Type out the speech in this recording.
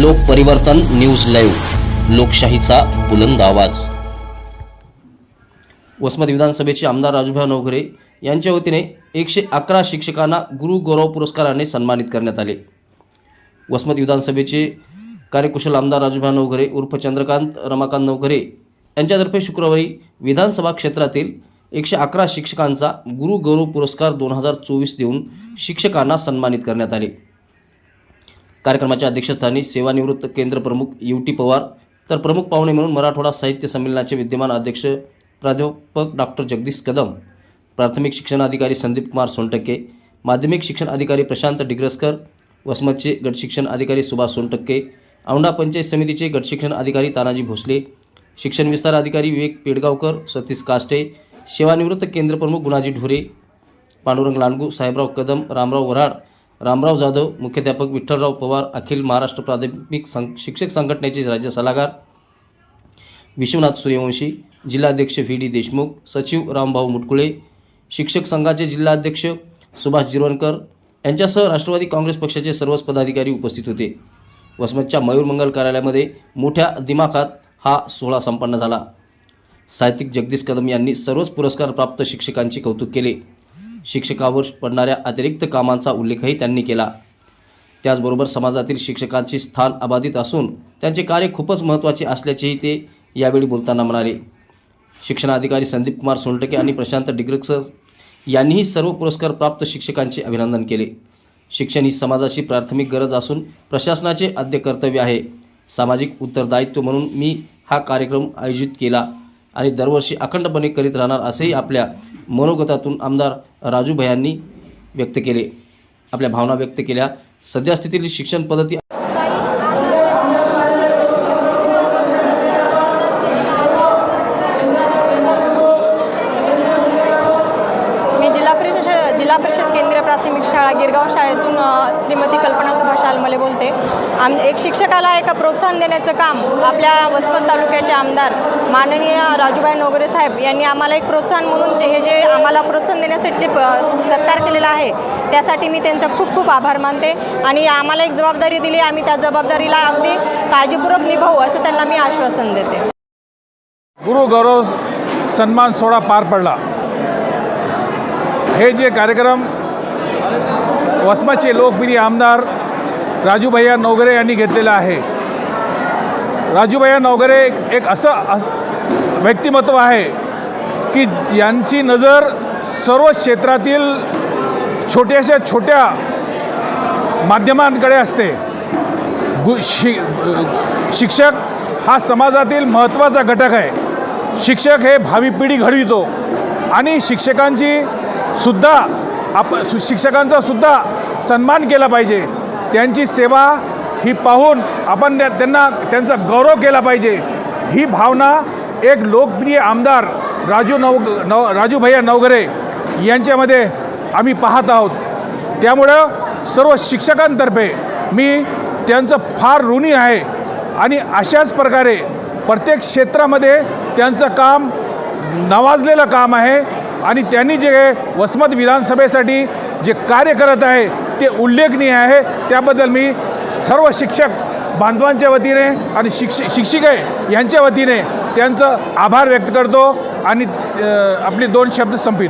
लोकपरिवर्तन news live लोकशाहीचा बुलंद आवाज. वसमत विधानसभेचे आमदार राजूभाई नवघरे यांच्या वतीने एकशे अकरा शिक्षकांना गुरु गौरव पुरस्काराने सन्मानित करण्यात आले. वसमत विधानसभेचे कार्यकुशल आमदार राजूभाई नवघरे उर्फ चंद्रकांत रमाकांत नवघरे यांच्यातर्फे शुक्रवारी विधानसभा क्षेत्रातील एकशे अकरा शिक्षकांचा गुरु गौरव पुरस्कार दोन हजार चोवीस देऊन शिक्षकांना सन्मानित करण्यात आले. कार्यक्रमाच्या अध्यक्षस्थानी सेवानिवृत्त केंद्र प्रमुख यू टी पवार तर प्रमुख पाहुणे म्हणून मराठवाडा साहित्य संमेलनाचे विद्यमान अध्यक्ष प्राध्यापक डॉक्टर जगदीश कदम प्राथमिक शिक्षण अधिकारी संदीप कुमार सोनटक्के माध्यमिक शिक्षण अधिकारी प्रशांत डिग्रसकर वसमतचे गटशिक्षण अधिकारी सुभाष सोनटक्के औंढा पंचायत समितीचे गटशिक्षण अधिकारी तानाजी भोसले शिक्षण विस्तार अधिकारी विवेक पेडगावकर सतीश काष्टे सेवानिवृत्त केंद्र प्रमुख गुणाजी ढोरे पांडुरंग लांडगू साहेबराव कदम रामराव वराड रामराव जाधव मुख्याध्यापक विठ्ठलराव पवार अखिल महाराष्ट्र प्राथमिक सं शिक्षक संघटनेचे राज्य सल्लागार विश्वनाथ सूर्यवंशी जिल्हाध्यक्ष व्ही डी देशमुख सचिव रामभाऊ मुटकुळे शिक्षक संघाचे जिल्हाध्यक्ष सुभाष जिरवणकर यांच्यासह राष्ट्रवादी काँग्रेस पक्षाचे सर्वच पदाधिकारी उपस्थित होते. वसमतच्या मयूरमंगल कार्यालयामध्ये मोठ्या दिमाखात हा सोहळा संपन्न झाला. साहित्यिक जगदीश कदम यांनी सर्वच पुरस्कार प्राप्त शिक्षकांचे कौतुक केले. शिक्षकावर पडणाऱ्या अतिरिक्त कामांचा उल्लेखही त्यांनी केला. त्याचबरोबर समाजातील शिक्षकांचे स्थान अबाधित असून त्यांचे कार्य खूपच महत्त्वाचे असल्याचेही ते यावेळी बोलताना म्हणाले. शिक्षणाधिकारी संदीप कुमार सोनटके आणि प्रशांत डिग्रक्सर यांनीही सर्व पुरस्कार प्राप्त शिक्षकांचे अभिनंदन केले. शिक्षण ही समाजाची प्राथमिक गरज असून प्रशासनाचे आद्य कर्तव्य आहे. सामाजिक उत्तरदायित्व म्हणून मी हा कार्यक्रम आयोजित केला. आणि दरवर्षी अखंडपणे करीत राहणार असेही आपल्या मनोगतातून आमदार राजूभयांनी व्यक्त केले. आपल्या भावना व्यक्त केल्या. सध्यास्थितीतील शिक्षण पद्धती मी जिल्हा परिषद जिल्हा परिषद केंद्रीय प्राथमिक शाळा गिरगाव शाळेतून श्रीमती कल्पना सुभाष आलमले बोलते. आम एक शिक्षकाला एका प्रोत्साहन देण्याचं काम आपल्या वसमत तालुक्याचे आमदार माननीय राजूभाई नोगरे साहेब यांनी आम्हाला एक प्रोत्साहन म्हणून हे जे आम्हाला प्रोत्साहन देण्यासाठी जे प- सत्कार केलेला आहे त्यासाठी मी त्यांचा खूप खूप आभार मानते आणि आम्हाला एक जबाबदारी दिली. आम्ही त्या जबाबदारीला अगदी काळजीपूर्वक निभावू असं त्यांना मी आश्वासन देते. गुरु गौरव सन्मान सोहळा पार पडला. हे जे कार्यक्रम वसमाचे लोकप्रिय आमदार राजूभैया नवगरे यांनी घेतलेला आहे. राजूभैया नवगरे एक- असं अस व्यक्तिमत्व आहे की यांची नजर सर्व क्षेत्रातील छोट्याशा छोट्या माध्यमांकडे असते. गु शि शिक्षक हा समाजातील महत्त्वाचा घटक आहे. शिक्षक हे भावी पिढी घडवितो आणि शिक्षकांची सुद्धा आप सु- शिक्षकांचा सुद्धा सन्मान केला पाहिजे. त्यांची सेवा ही पाहून आपण त्या- त्यांना त्यांचा गौरव केला पाहिजे. ही भावना एक लोकप्रिय आमदार राजू नव नव राजू भैया नवगरे यांच्यामध्ये आम्ही पाहत आहोत. त्यामुळं सर्व शिक्षकांतर्फे मी त्यांचं फार ऋणी आहे आणि अशाच प्रकारे प्रत्येक क्षेत्रामध्ये त्यांचं काम नवाजलेलं काम आहे. आणि त्यांनी जे वसमत विधानसभेसाठी जे कार्य करत आहे ते उल्लेखनीय आहे. त्याबद्दल मी सर्व शिक्षक बांधवांच्या वतीने आणि शिक्ष शिक्षिके यांच्या वतीने त्यांचं आभार व्यक्त करतो आणि आपले दोन शब्द संपितो